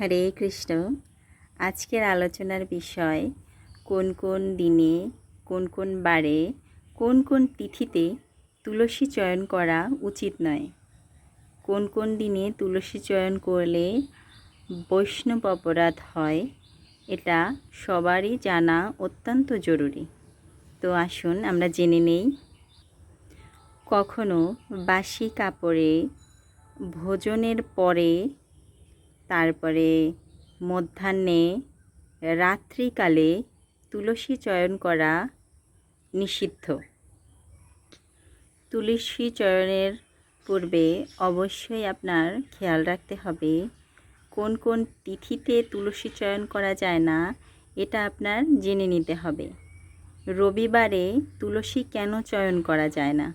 হরে কৃষ্ণ। আজকের আলোচনার বিষয়, কোন কোন দিনে, কোন কোন বারে, কোন কোন তিথিতে তুলসী চয়ন করা উচিত নয়? কোন কোন দিনে তুলসী চয়ন করলে বৈষ্ণব অপরাধ হয়, এটা সবারই জানা অত্যন্ত জরুরি। তো আসুন, আমরা জেনে নেই। কখনো বাসি কাপড়ে ভোজনের পরে তারপরে মধ্যাহ্নে রাত্রিকালে তুলসী চয়ন করা নিষিদ্ধ। তুলসী চয়নের পূর্বে অবশ্যই আপনার খেয়াল রাখতে হবে, কোন কোন তিথিতে তুলসী চয়ন করা যায় না, এটা আপনার জেনে নিতে হবে। রবিবারে তুলসী কেন চয়ন করা যায় না?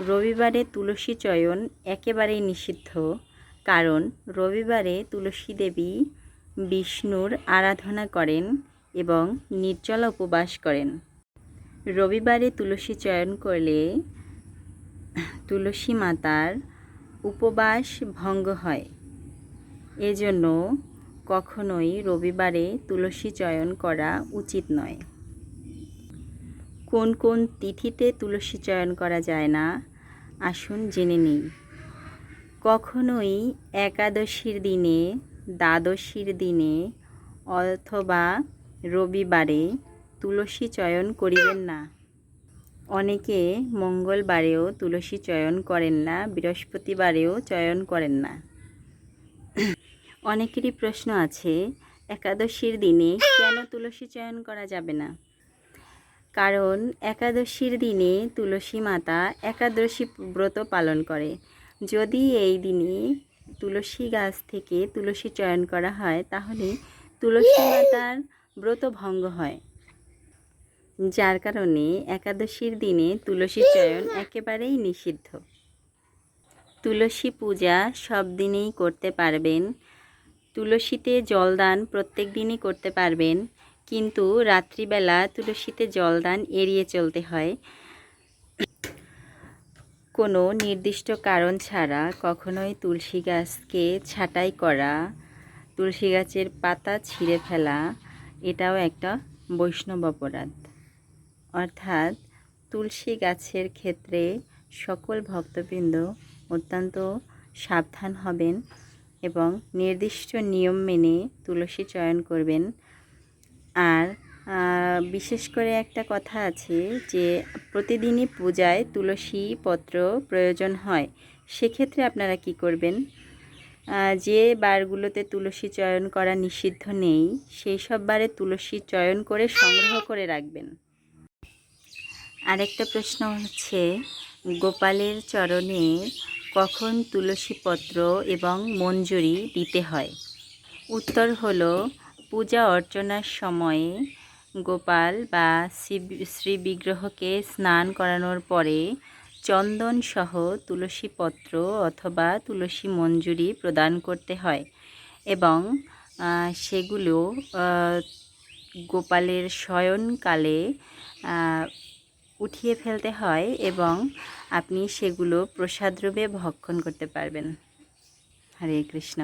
রবিবারে তুলসী চয়ন একেবারেই নিষিদ্ধ। কারণ রবিবারে তুলসী দেবী বিষ্ণুর আরাধনা করেন এবং নির্জলা উপবাস করেন। রবিবারে তুলসী চয়ন করলে তুলসী মাতার উপবাস ভঙ্গ হয়। এজন্য কখনোই রবিবারে তুলসী চয়ন করা উচিত নয়। কোন কোন তিথিতে তুলসী চয়ন করা যায় না, আসুন জেনে নিই। কখনোই একাদশীর দিনে, দ্বাদশীর দিনে অথবা রবিবারে তুলসী চয়ন করিবেন না। অনেকে মঙ্গলবারেও তুলসী চয়ন করেন না, বৃহস্পতিবারেও চয়ন করেন না। অনেকেরই প্রশ্ন আছে, একাদশীর দিনে কেন তুলসী চয়ন করা যাবে না? কারণ একাদশীর দিনে তুলসী মাতা একাদশী ব্রত পালন করে। যদি এই দিনে তুলসী গাছ থেকে তুলসী চয়ন করা হয় তাহলে তুলসী মাতার ব্রত ভঙ্গ হয়। যার কারণে একাদশীর দিনে তুলসী চয়ন একেবারেই নিষিদ্ধ। তুলসী পূজা সব দিনেই করতে পারবেন। তুলসীতে জলদান প্রত্যেক দিনই করতে পারবেন। কিন্তু রাত্রিবেলা তুলসীতে জলদান এড়িয়ে চলতে হয়। কোনো নির্দিষ্ট কারণ ছাড়া কখনোই তুলসী গাছকে ছাঁটাই করা, তুলসী গাছের পাতা ছিঁড়ে ফেলা, এটাও একটা বৈষ্ণব অপরাধ। অর্থাৎ তুলসী গাছের ক্ষেত্রে সকল ভক্তবৃন্দ অত্যন্ত সাবধান হবেন এবং নির্দিষ্ট নিয়ম মেনে তুলসী চয়ন করবেন। আর বিশেষ করে একটা কথা আছে যে প্রতিদিনই পূজায় তুলসী পত্র প্রয়োজন হয়, সেক্ষেত্রে আপনারা কি করবেন? যে বারগুলোতে তুলসী চয়ন করা নিষিদ্ধ নেই, সেই সব বারে তুলসী চয়ন করে সংগ্রহ করে রাখবেন। আরেকটা প্রশ্ন হচ্ছে, গোপালের চরণে কখন তুলসী পত্র এবং মঞ্জুরি দিতে হয়? উত্তর হলো, পূজা অর্চনার সময়ে গোপাল বা শ্রী বিগ্রহকে স্নান করানোর পরে চন্দন সহ তুলসী পত্র অথবা তুলসী মঞ্জুরি প্রদান করতে হয় এবং সেগুলো গোপালের শয়নকালে উঠিয়ে ফেলতে হয় এবং আপনি সেগুলো প্রসাদরূপে ভক্ষণ করতে পারবেন। হরে কৃষ্ণ।